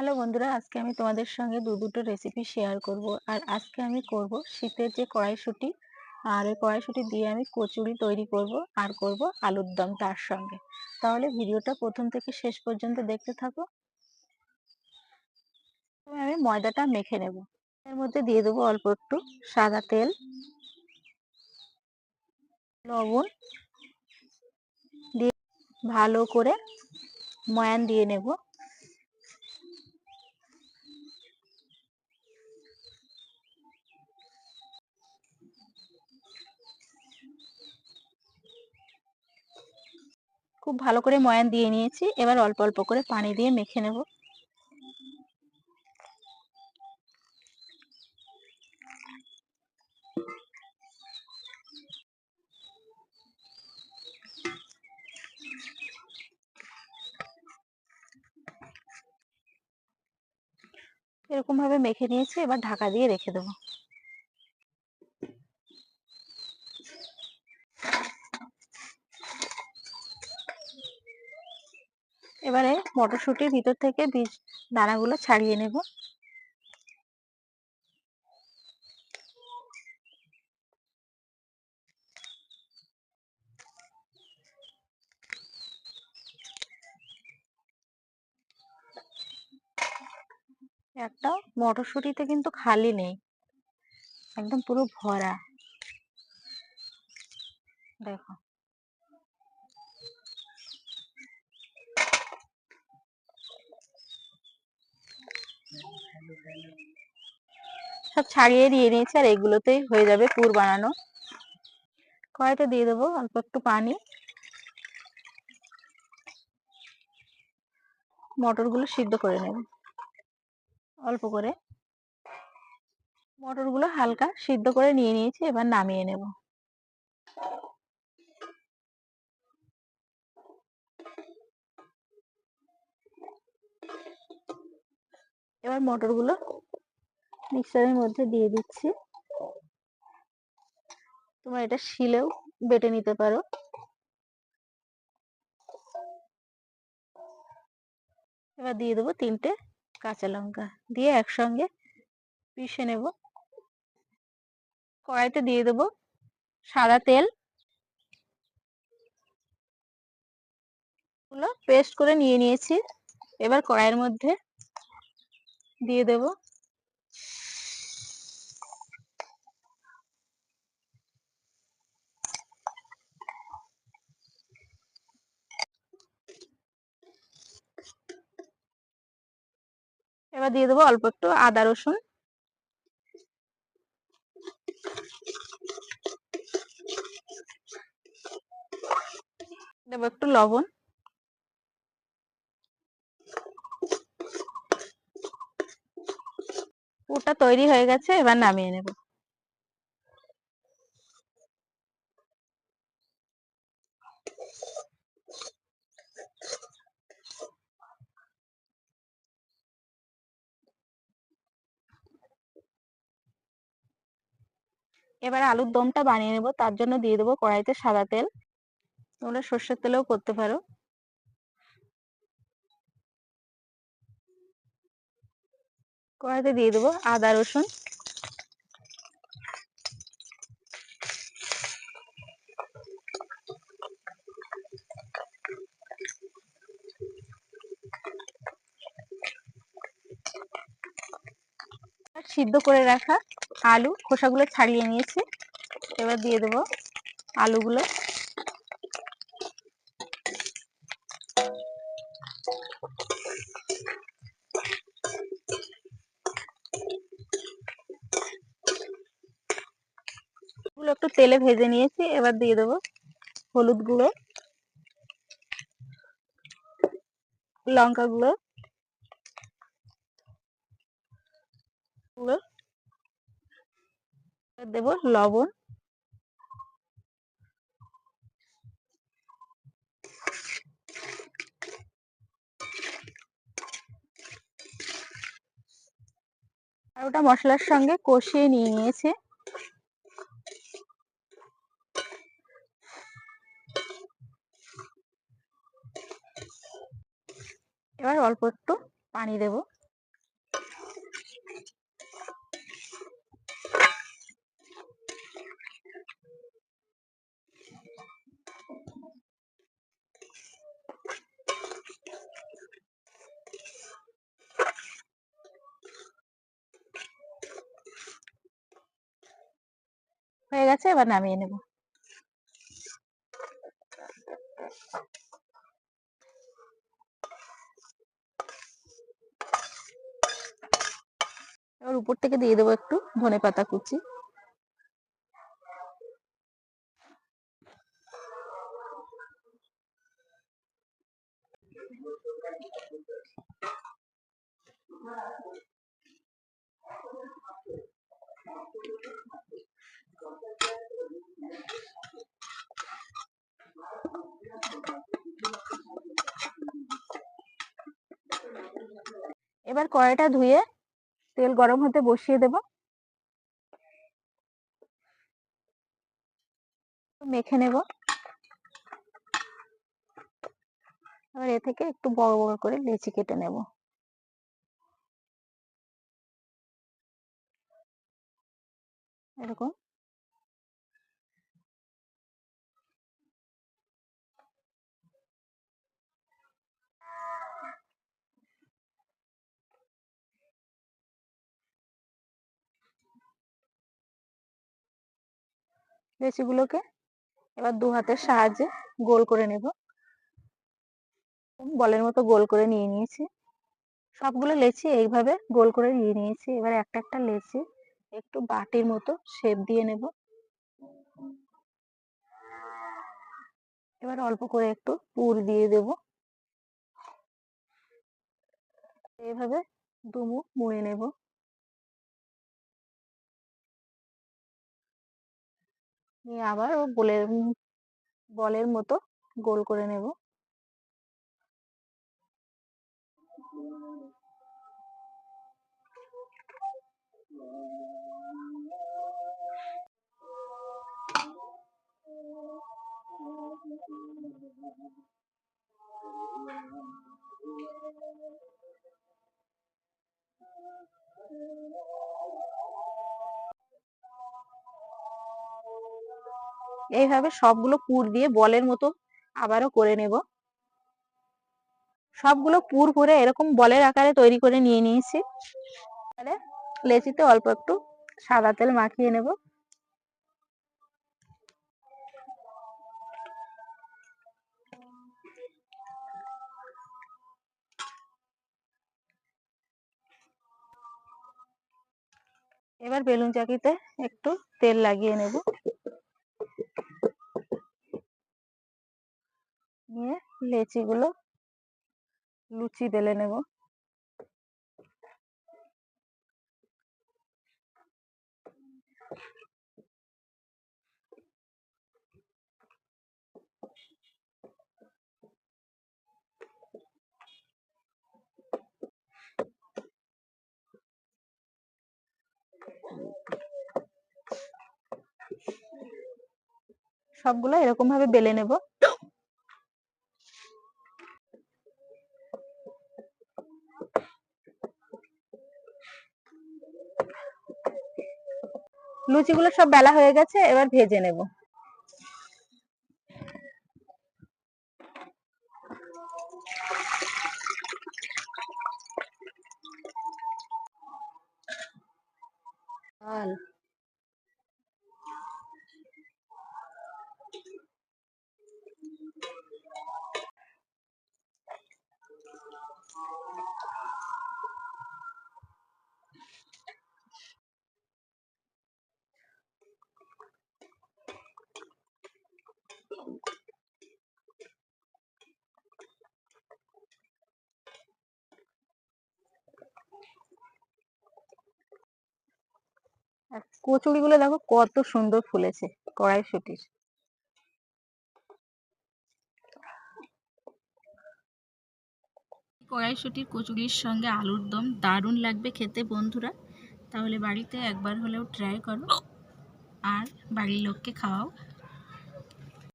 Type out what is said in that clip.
Hello বন্ধুরা, আজকে আমি তোমাদের সঙ্গে দু দুটো রেসিপি শেয়ার করব। আর আজকে আমি করব শীতের যে কড়াইশুঁটি, আর ওই কড়াইশুঁটি দিয়ে আমি কচুরি তৈরি করব আর করব আলুর দম তার সঙ্গে। তাহলে ভিডিওটা প্রথম থেকে শেষ পর্যন্ত দেখতে থাকো। আমি ময়দাটা মেখে নেব। এর মধ্যে দিয়ে দেবো অল্প একটু সাদা তেল, লবণ, দিয়ে ভালো করে ময়ান দিয়ে নেব। খুব ভালো করে ময়ান দিয়ে নিয়েছি। এবার অল্প অল্প করে পানি দিয়ে মেখে নেব। এরকম ভাবে মেখে নিয়েছি, এবার ঢাকা দিয়ে রেখে দেবো। এবারে মটরশুঁটির ভিতর থেকে বীজ দানাগুলো ছাড়িয়ে নেব। একটা মটরশুঁটিতে কিন্তু খালি নেই, একদম পুরো ভরা। দেখো। সব ছাড়িয়ে দিয়ে নিয়েছি আর এগুলোতেই হয়ে যাবে পুর বানানো। কড়াইতে দিয়ে দেবো অল্প একটু পানি। মটরগুলো সিদ্ধ করে নেব। অল্প করে। মটরগুলো হালকা সিদ্ধ করে নিয়ে নিয়েছি, এবার নামিয়ে নেব। এবার মটরগুলো মিক্সারের মধ্যে দিয়ে দিচ্ছি। তোমরা এটা শিলেও বেটে নিতে পারো। এবার দিয়ে দেবো তিনটে কাঁচা লঙ্কা দিয়ে একসঙ্গে পিষে নেব। কড়াইতে দিয়ে দেবো সাদা তেল। পেস্ট করে নিয়ে নিয়েছি। এবার কড়াইয়ের মধ্যে দিয়ে দেবো। এবার দিয়ে দেবো অল্প একটু আদা রসুন। দেবো একটু লবণ। পুরটা তৈরি হয়ে গেছে, এবার নামিয়ে নেব। এবার আলুর দমটা বানিয়ে নেব, তার জন্য দিয়ে দেবো কড়াইতে সাদা তেল। তোমরা সর্ষের তেলেও করতে পারো। কড়াইতে দিয়ে দেবো আদা, রসুন। সিদ্ধ করে রাখা আলু, খোসাগুলো ছাড়িয়ে নিয়েছি। এবার দিয়ে দেবো আলুগুলো। একটু তেলে ভেজে নিয়েছি, এবার দিয়ে দেবো হলুদ গুঁড়ো, লঙ্কা গুঁড়ো দেব লবণ। আর ওটা মশলার সঙ্গে কষিয়ে নিয়ে নিয়েছে। এবার অল্প একটু পানি দেব। হয়ে গেছে এবার নামিয়ে নেব। উপর থেকে দিয়ে দেবো একটু ধনে পাতা কুচি। এবার কড়াইটা ধুয়ে তেল গরম হতে বসিয়ে দেব। মেখে নেব। এবার এ থেকে একটু বড় বড় করে লেচি কেটে নেব। এরকম। লেচিগুলোকে এবার দু হাতের সাহায্যে গোল করে নেব। বলের মতো গোল করে নিয়ে নিয়েছি। সবগুলো লেচি এইভাবে গোল করে নিয়ে নিয়েছি। এবার একটা একটা লেচি একটু বাটির মতো শেপ দিয়ে নেব। এবার অল্প করে একটু পুর দিয়ে দেব। এইভাবে দুমুখ মুড়ে নেব। নিয়ে আবার ও বলের বলের মতো গোল করে নেব। এইভাবে সবগুলো পুর দিয়ে বলের মতো আবারও করে নেব। সবগুলো পুর করে এরকম বলের আকারে তৈরি করে নিয়ে নিয়েছি। তাহলে লেচিতে অল্প একটু সাদা তেল মাখিয়ে নেব। এবার বেলুন চাকিতে একটু তেল লাগিয়ে নেব নিয়ে লেচিগুলো লুচি বেলে নেব। সবগুলো এরকম ভাবে বেলে নেব। লুচিগুলো সব বেলা হয়ে গেছে এবার ভেজে নেব। কচুরিগুলো দেখো কত সুন্দর ফুলেছে, কড়াইশুটির। কড়াইশুটির কচুরির সঙ্গে আলুর দম, দারুণ লাগবে খেতে বন্ধুরা। তাহলে বাড়িতে একবার হলেও ট্রাই করো। আর বাড়ির লোককে খাওয়াও।